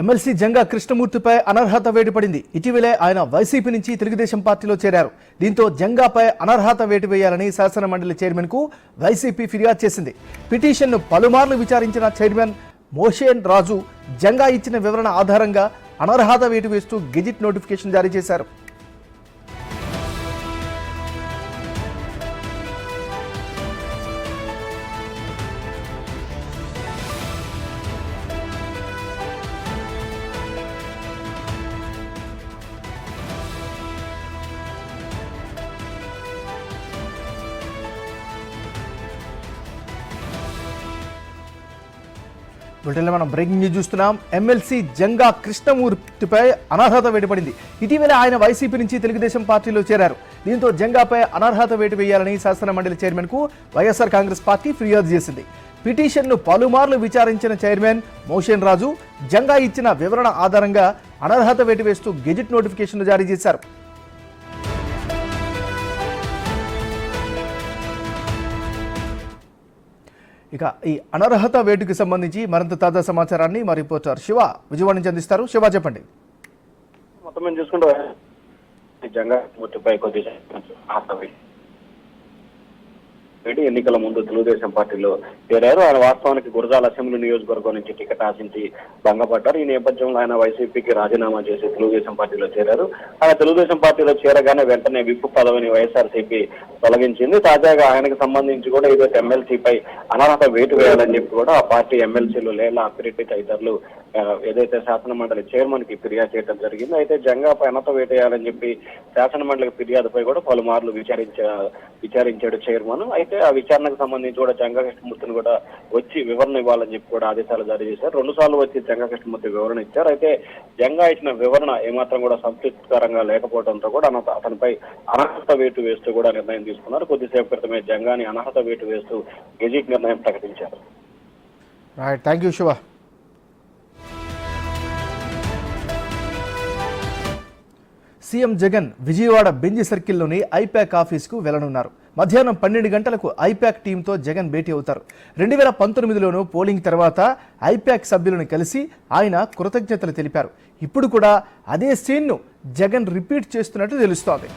MLC Janga కృష్ణమూర్తిపై అనర్హత వేటు పడింది ఇటీవలే ఆయన వైసీపీ నుంచి తెలుగుదేశం పార్టీలో చేరారు. దీంతో జంగాపై అనర్హత వేటు వేయాలని శాసన మండలి వైసీపీ ఫిర్యాదు చేసింది. పిటిషన్ను పలుమార్లు విచారించిన చైర్మన్ మోషేన్ రాజు జంగా ఇచ్చిన వివరణ ఆధారంగా అనర్హత వేటు వేస్తూ గెజిట్ నోటిఫికేషన్ జారీ చేశారు. బులెటిన్లో మనం బ్రేకింగ్ న్యూస్ చూస్తున్నాం. ఎమ్మెల్సీ జంగా కృష్ణమూర్తిపై అనర్హత వేటుపడింది. ఇటీవల ఆయన వైసీపీ నుంచి తెలుగుదేశం పార్టీలో చేరారు. దీంతో జంగాపై అనర్హత వేటు వేయాలని శాసన మండలి చైర్మన్కు వైఎస్ఆర్ కాంగ్రెస్ పార్టీ ఫిర్యాదు చేసింది. పిటిషన్ను పలుమార్లు విచారించిన చైర్మన్ మోషన్ రాజు జంగా ఇచ్చిన వివరణ ఆధారంగా అనర్హత వేటు వేస్తూ గెజిట్ నోటిఫికేషన్ జారీ చేశారు. ఇక ఈ అనర్హత వేటుకి సంబంధించి మరింత తాజా సమాచారాన్ని మా రిపోర్టర్ శివ విజయవాడ నుంచి అందిస్తారు. శివ చెప్పండి. మొత్తం మేము చూసుకుంటే కొద్దిగా రెడ్డి ఎన్నికల ముందు తెలుగుదేశం పార్టీలో చేరారు. ఆయన వాస్తవానికి గురజాల అసెంబ్లీ నియోజకవర్గం నుంచి టికెట్ ఆశించి భంగపడ్డారు. ఈ నేపథ్యంలో ఆయన వైసీపీకి రాజీనామా చేసి తెలుగుదేశం పార్టీలో చేరారు. ఆయన తెలుగుదేశం పార్టీలో చేరగానే వెంటనే విప్పు పదవిని వైఎస్ఆర్సీపీ తొలగించింది. తాజాగా ఆయనకు సంబంధించి కూడా ఏదో ఎమ్మెల్సీపై అనర్హత వేటు వేయాలని చెప్పి కూడా ఆ పార్టీ ఎమ్మెల్సీలు లేలా అప్పిరెడ్డి తదితరులు ఏదైతే శాసన మండలి చైర్మన్కి ఫిర్యాదు చేయడం జరిగింది. అయితే జంగాపై అనత వేటేయాలని చెప్పి శాసన మండలి ఫిర్యాదుపై కూడా పలుమార్లు విచారించ విచారించాడు చైర్మన్. అయితే ఆ విచారణకు సంబంధించి కూడా జంగా కృష్ణమూర్తిని కూడా వచ్చి వివరణ ఇవ్వాలని చెప్పి కూడా ఆదేశాలు జారీ చేశారు. రెండు సార్లు వచ్చి జంగా కృష్ణమూర్తి వివరణ ఇచ్చారు. అయితే జంగా ఇచ్చిన వివరణ ఏమాత్రం కూడా సంతృప్తికరంగా లేకపోవడంతో కూడా అతనిపై అనర్హత వేటు వేస్తూ కూడా నిర్ణయం తీసుకున్నారు. కొద్దిసేపు క్రితమే జంగాని అనర్హత వేటు వేస్తూ గెజిట్ నిర్ణయం ప్రకటించారు. Right thank you Shiva CM Jagan Vijayawada Benz సర్కిల్లోని IPAC ఆఫీస్కు వెళ్ళనున్నారు. మధ్యాహ్నం పన్నెండు గంటలకు ఐప్యాక్ టీంతో జగన్ భేటీ అవుతారు. రెండు వేల పంతొమ్మిదిలోనూ పోలింగ్ తర్వాత ఐప్యాక్ సభ్యులను కలిసి ఆయన కృతజ్ఞతలు తెలిపారు. ఇప్పుడు కూడా అదే సీన్ను జగన్ రిపీట్ చేస్తున్నట్టు తెలుస్తోంది.